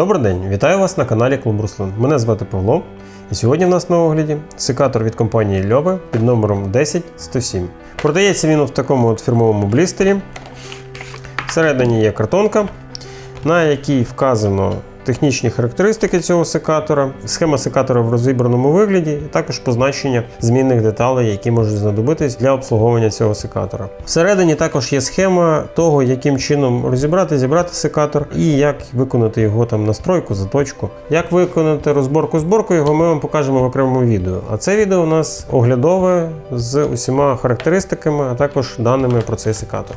Добрий день, вітаю вас на каналі Клуб Руслан. Мене звати Павло. І сьогодні в нас на огляді секатор від компанії Льоби під номером 10107. Продається він в такому от фірмовому блістері. Всередині є картонка, на якій вказано технічні характеристики цього секатора, схема секатора в розібраному вигляді, і також позначення змінних деталей, які можуть знадобитись для обслуговування цього секатора. Всередині також є схема того, яким чином розібрати, зібрати секатор і як виконати його там настройку, заточку. Як виконати розборку зборку його, ми вам покажемо в окремому відео. А це відео у нас оглядове з усіма характеристиками, а також даними про цей секатор.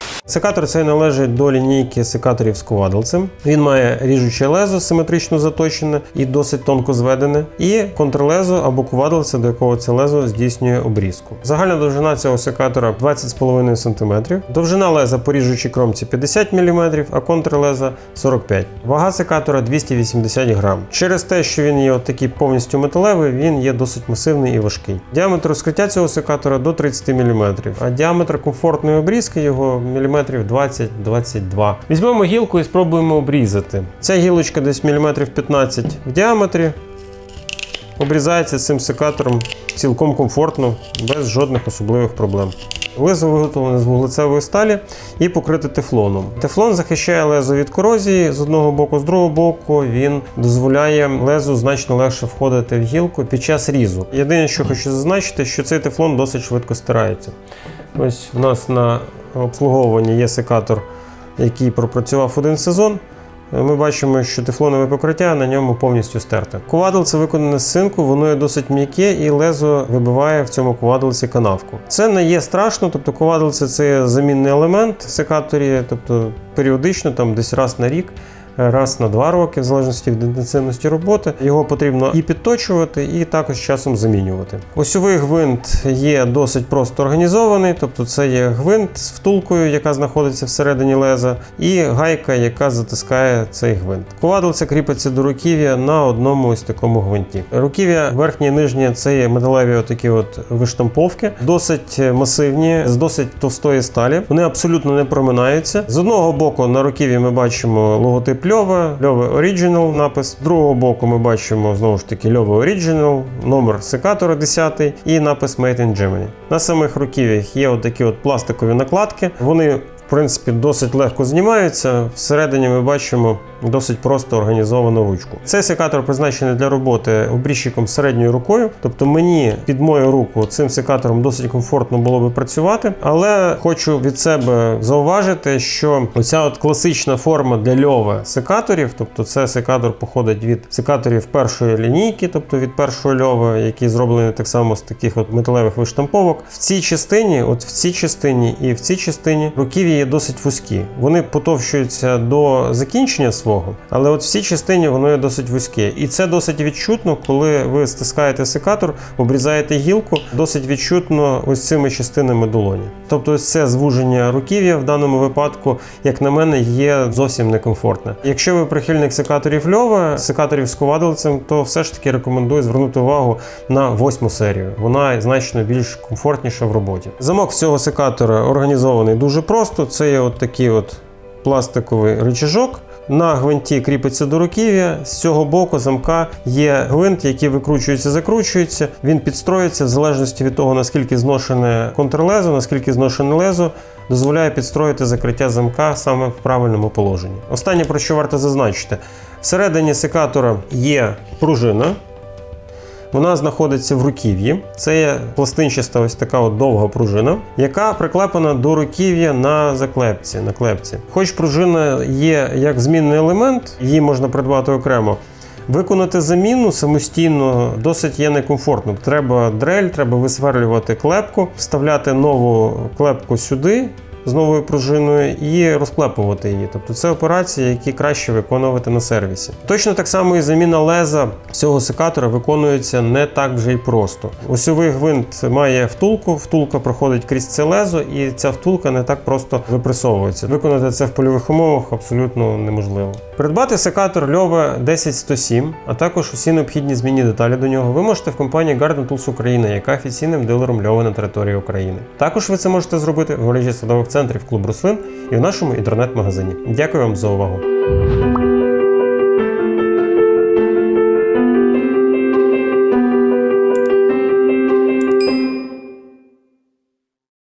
Секатор цей належить до лінійки секаторів з ковадалцем. Він має ріжуче лезо симетрично заточене і досить тонко зведене, і контрлезо або ковадалце, до якого це лезо здійснює обрізку. Загальна довжина цього секатора 20,5 см, довжина леза по ріжучій кромці 50 мм, а контрлеза 45 Вага секатора 280 грам. Через те, що він є такий повністю металевий, він є досить масивний і важкий. Діаметр розкриття цього секатора до 30 мм, а діаметр комфортної обрізки його міліметрів 20-22. Візьмемо гілку і спробуємо обрізати. Ця гілочка десь міліметрів 15 в діаметрі. Обрізається цим секатором цілком комфортно, без жодних особливих проблем. Лезо виготовлене з вуглецевої сталі і покрите тефлоном. Тефлон захищає лезо від корозії з одного боку, з другого боку він дозволяє лезу значно легше входити в гілку під час різу. Єдине, що хочу зазначити, що цей тефлон досить швидко стирається. Ось в нас на обслуговуванні є секатор, який пропрацював один сезон. Ми бачимо, що тефлонове покриття на ньому повністю стерте. Ковадилце виконане з синку, воно є досить м'яке і лезо вибиває в цьому кувадлиці канавку. Це не є страшно, тобто кувадлице це замінний елемент в секаторі, тобто періодично, там десь раз на рік. Раз на два роки, в залежності від інтенсивності роботи, його потрібно і підточувати, і також часом замінювати. Осьовий гвинт є досить просто організований, тобто це є гвинт з втулкою, яка знаходиться всередині леза, і гайка, яка затискає цей гвинт. Ковадилце кріпиться до руків'я на одному ось такому гвинті. Руків'я верхнє і нижнє це є металеві отакі от виштамповки, досить масивні, з досить товстої сталі. Вони абсолютно не проминаються. З одного боку на руків'ї ми бачимо логотип Льова, Льова Original напис. З другого боку ми бачимо знову ж таки Льова Original, номер секатора 10 і напис Made in Germany. На самих руків'ях є отакі от пластикові накладки. Вони в принципі досить легко знімаються. Всередині ми бачимо досить просто організовану ручку. Цей секатор призначений для роботи обрізчиком середньою рукою, тобто мені під мою руку цим секатором досить комфортно було би працювати, але хочу від себе зауважити, що оця от класична форма для льова секаторів, тобто це секатор походить від секаторів першої лінійки, тобто від першого льова, який зроблений так само з таких от металевих виштамповок. В цій частині, от в цій частині і в цій частині руків'я є досить вузькі. Вони потовщуються до закінчення свого, але от в цій частині воно є досить вузьке. І це досить відчутно, коли ви стискаєте секатор, обрізаєте гілку, досить відчутно ось цими частинами долоні. Тобто, ось це звуження руків'я в даному випадку, як на мене, є зовсім некомфортне. Якщо ви прихильник секаторів льова, секаторів з ковадилцем, то все ж таки рекомендую звернути увагу на восьму серію. Вона значно більш комфортніша в роботі. Замок цього секатора організований дуже просто. Це є от такий от пластиковий рычажок. На гвинті кріпиться до руків'я. З цього боку замка є гвинт, який викручується, закручується. Він підстроїться в залежності від того, наскільки зношене контрлезо, наскільки зношене лезо, дозволяє підстроїти закриття замка саме в правильному положенні. Останнє, про що варто зазначити, всередині секатора є пружина. Вона знаходиться в руків'ї. Це є пластинчаста ось така от довга пружина, яка приклепана до руків'я на заклепці. На клепці. Хоч пружина є як змінний елемент, її можна придбати окремо. Виконати заміну самостійно досить є некомфортно. Треба дрель, треба висверлювати клепку, вставляти нову клепку сюди. З новою пружиною і розклепувати її. Тобто це операції, які краще виконувати на сервісі. Точно так само і заміна леза цього секатора виконується не так вже й просто. Осьовий гвинт має втулку, втулка проходить крізь це лезо, і ця втулка не так просто випресовується. Виконати це в польових умовах абсолютно неможливо. Придбати секатор Льова 10107, а також усі необхідні змінні деталі до нього, ви можете в компанії Garden Tools Україна, яка офіційним дилером Льови на території України. Також ви це можете зробити в мережі садових центрів клуб рослин і в нашому інтернет-магазині. Дякую вам за увагу.